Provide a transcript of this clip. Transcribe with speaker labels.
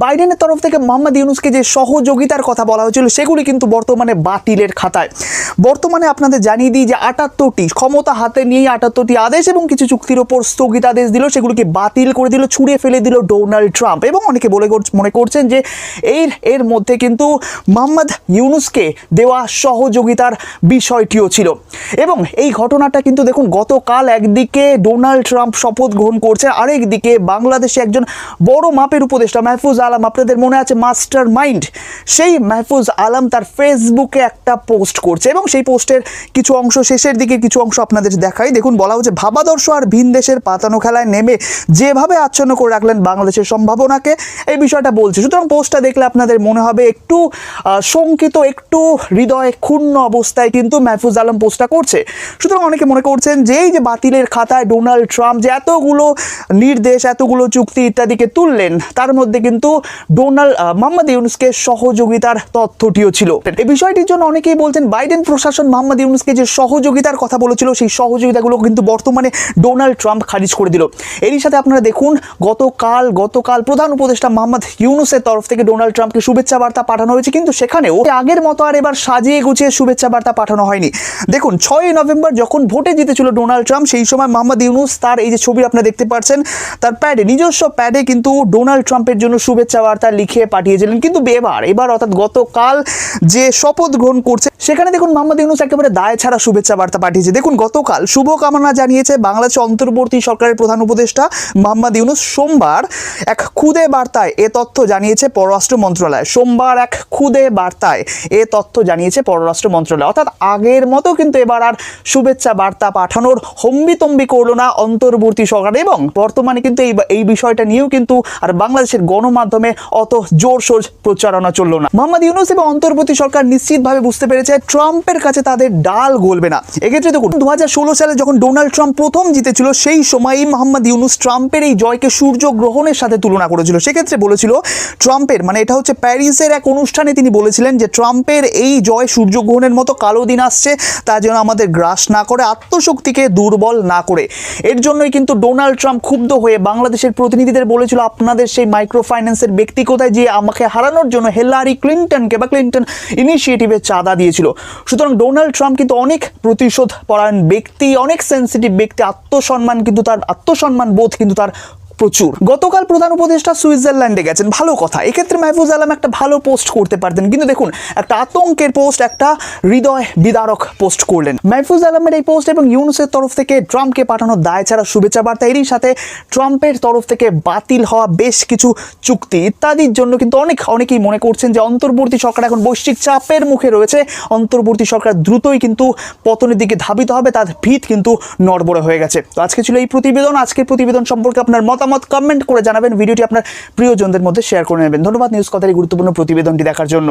Speaker 1: বাইডেনের তরফ থেকে মোহাম্মদ ইউনুসকে যে সহযোগিতার কথা বলা হয়েছিল, সেগুলি কিন্তু বর্তমানে বাতিলের খাতায়। বর্তমানে আপনাদের জানিয়ে দিই যে আটাত্তরটি ক্ষমতা হাতে নিয়ে আটাত্তরটি আদেশ এবং কিছু চুক্তির ওপর স্থগিতাদেশ দিল, সেগুলিকে বাতিল করে দিল, ছুঁড়ে ফেলে দিল ডোনাল্ড ট্রাম্প। এবং অনেকে বলে মনে করছেন যে এর এর মধ্যে কিন্তু মোহাম্মদ ইউনুসকে দেওয়া সহযোগিতার বিষয়টিও ছিল। এবং এই ঘটনাটা কিন্তু দেখুন, গতকাল একদিকে ডোনাল্ড ট্রাম্প শপথ গ্রহণ করছে, আরেকদিকে বাংলাদেশে একজন বড় মাপের উপদেষ্টা, মাহফুজ আলম, আপনাদের মনে আছে মাস্টার মাইন্ড সেই মাহফুজ আলম তার ফেসবুকে একটা পোস্ট করছে এবং সেই পোস্টের কিছু অংশ, শেষের দিকে কিছু অংশ আপনাদের দেখাই। দেখুন, বলা হচ্ছে, ভাবাদর্শ আর ভিন দেশের পাতানো খেলায় নেমে যেভাবে আচ্ছন্ন করে রাখলেন বাংলাদেশের সম্ভাবনাকে, এই বিষয়টা বলছে। সুতরাং পোস্টটা দেখলে আপনাদের মনে হবে একটু শঙ্কিত, একটু হৃদয় ক্ষুণ্ণ অবস্থায় কিন্তু মাহফুজ আলম পোস্টটা করছে। সুতরাং অনেকে মনে করছেন যে, এই যে বাতিলের খাতায় ডোনাল্ড ট্রাম্প যে এতগুলো নির্দেশ, এতগুলো চুক্তি ইত্যাদিকে তুললেন, তার মধ্যে কিন্তু ডোনাল্ড মোহাম্মদ ইউনুসকে সহযোগিতার তথ্যটিও ছিল। এই বিষয়টির জন্য অনেকেই বলছেন, বাইডেন প্রশাসন মোহাম্মদ ইউনুসকে যে সহযোগিতার কথা বলেছিল, সেই সহযোগিতাগুলো কিন্তু বর্তমানে ডোনাল্ড ট্রাম্প খারিজ করে দিল। এরই সাথে আপনারা দেখুন, গতকাল গতকাল প্রধান উপদেষ্টা মোহাম্মদ ইউনুসের তরফ থেকে ডোনাল্ড ট্রাম্পকে শুভেচ্ছা বার্তা পাঠানো হয়েছে, কিন্তু সেখানেও আগের মতো আর এবার সাজিয়ে গুছিয়ে শুভেচ্ছা বার্তা পাঠানো হয়নি। দেখুন, ছয়ই নভেম্বর যখন ভোটে জিতেছিল ডোনাল্ড ট্রাম্প, সেই সময় মোহাম্মদ ইউনুস তার এই যে ছবি আপনারা দেখতে পাচ্ছেন, তার প্যাডে, নিজস্ব প্যাডে কিন্তু ডোনাল্ড ট্রাম্পের জন্য শুভেচ্ছা বার্তা লিখে পাঠিয়েছিলেন। কিন্তু এবার এবার অর্থাৎ গতকাল যে শপথ গ্রহণ করছে, সেখানে দেখুন মোহাম্মদ ইউনুস একেবারে দায় ছাড়া শুভেচ্ছা বার্তা পাঠিয়েছে। দেখুন গতকাল শুভকামনা জানিয়েছে বাংলাদেশ অন্তর্বর্তী সরকারের প্রধান উপদেষ্টা মোহাম্মদ ইউনুস সোমবার এক খুদে বার্তায় এ তথ্য জানিয়েছে পররাষ্ট্র মন্ত্রণালয়। সোমবার এক খুদে বার্তায় এ তথ্য জানিয়েছে পররাষ্ট্র মন্ত্রণালয়। অর্থাৎ আগের মতো কিন্তু এবার আর শুভেচ্ছা বার্তা পাঠানোর হম্বিতম্বি করল না অন্তর্বর্তী সরকার। এবং বর্তমানে কিন্তু এই এই বিষয়টা নিয়েও কিন্তু আর বাংলাদেশের গণমাধ্যমে অত জোরসোর প্রচারণা চলল না। মোহাম্মদ ইউনুস এবং অন্তর্বর্তী সরকার নিশ্চিতভাবে বুঝতে পেরেছে ট্রাম্পের কাছে তাদের ডাল গলবে না। এক্ষেত্রে দেখুন দু হাজার ষোলো সালে যখন ডোনাল্ড ট্রাম্প প্রথম জিতেছিল, সেই সময়ই মোহাম্মদ ইউনুস ট্রাম্পের এই জয়কে সূর্য গ্রহণের সাথে তুলনা করেছিল। সেক্ষেত্রে বলেছিল, ট্রাম্পের মানে এটা হচ্ছে প্যারিসের এক অনুষ্ঠানে তিনি বলেছিলেন যে, ট্রাম্পের এই জয় সূর্যগ্রহণের মতো কালো দিন আসছে, তা যেন আমাদের গ্রাস না করে, আত্মশক্তিকে দুর্বল না করে। এর জন্যই কিন্তু ডোনাল্ড ট্রাম্প ক্ষুব্ধ হয়ে বাংলাদেশের প্রতিনিধিদের বলেছিল, আপনাদের সেই মাইক্রো ফাইন্যান্সের ব্যক্তি কোথায় যে আমাকে হারানোর জন্য হেলারি ক্লিন্টনকে বা ক্লিন্টন ইনিশিয়েটিভে চাঁদা দিয়েছিল। সুতরাং ডোনাল্ড ট্রাম্প কিন্তু অনেক প্রতিশোধ পরায়ণ ব্যক্তি, অনেক সেন্সিটিভ ব্যক্তি, আত্মসম্মান কিন্তু তার, আত্মসম্মান বোধ কিন্তু তার প্রচুর। গতকাল প্রধান উপদেষ্টা সুইজারল্যান্ডে গেছেন। ভালো কথা। এক্ষেত্রে মাহফুজ আলম একটা ভালো পোস্ট করতে পারতেন। কিন্তু দেখুন, একটা আতঙ্কের পোস্ট, একটা হৃদয় বিদারক পোস্ট করলেন। মাহফুজ আলমের এই পোস্ট এবং ইউনুসের তরফ থেকে ট্রাম্পকে পাঠানো দায় ছাড়া শুভেচ্ছা বার্তা। এরই সাথে ট্রাম্পের তরফ থেকে বাতিল হওয়া বেশ কিছু চুক্তি ইত্যাদির জন্য কিন্তু অনেক, অনেকেই মনে করছেন যে অন্তর্বর্তী সরকার এখন বৈশ্বিক চাপের মুখে রয়েছে। অন্তর্বর্তী সরকার দ্রুতই কিন্তু পতনের দিকে ধাবিত হবে। তার ভিত কিন্তু নড়বড়ে হয়ে গেছে। তো আজকে ছিল এই প্রতিবেদন। আজকের প্রতিবেদন সম্পর্কে আপনার মতামত কমেন্ট করে জানাবেন। ভিডিওটি আপনার প্রিয়জনদের মধ্যে শেয়ার করে নেবেন। ধন্যবাদ নিউজ কথার এই গুরুত্বপূর্ণ প্রতিবেদনটি দেখার জন্য।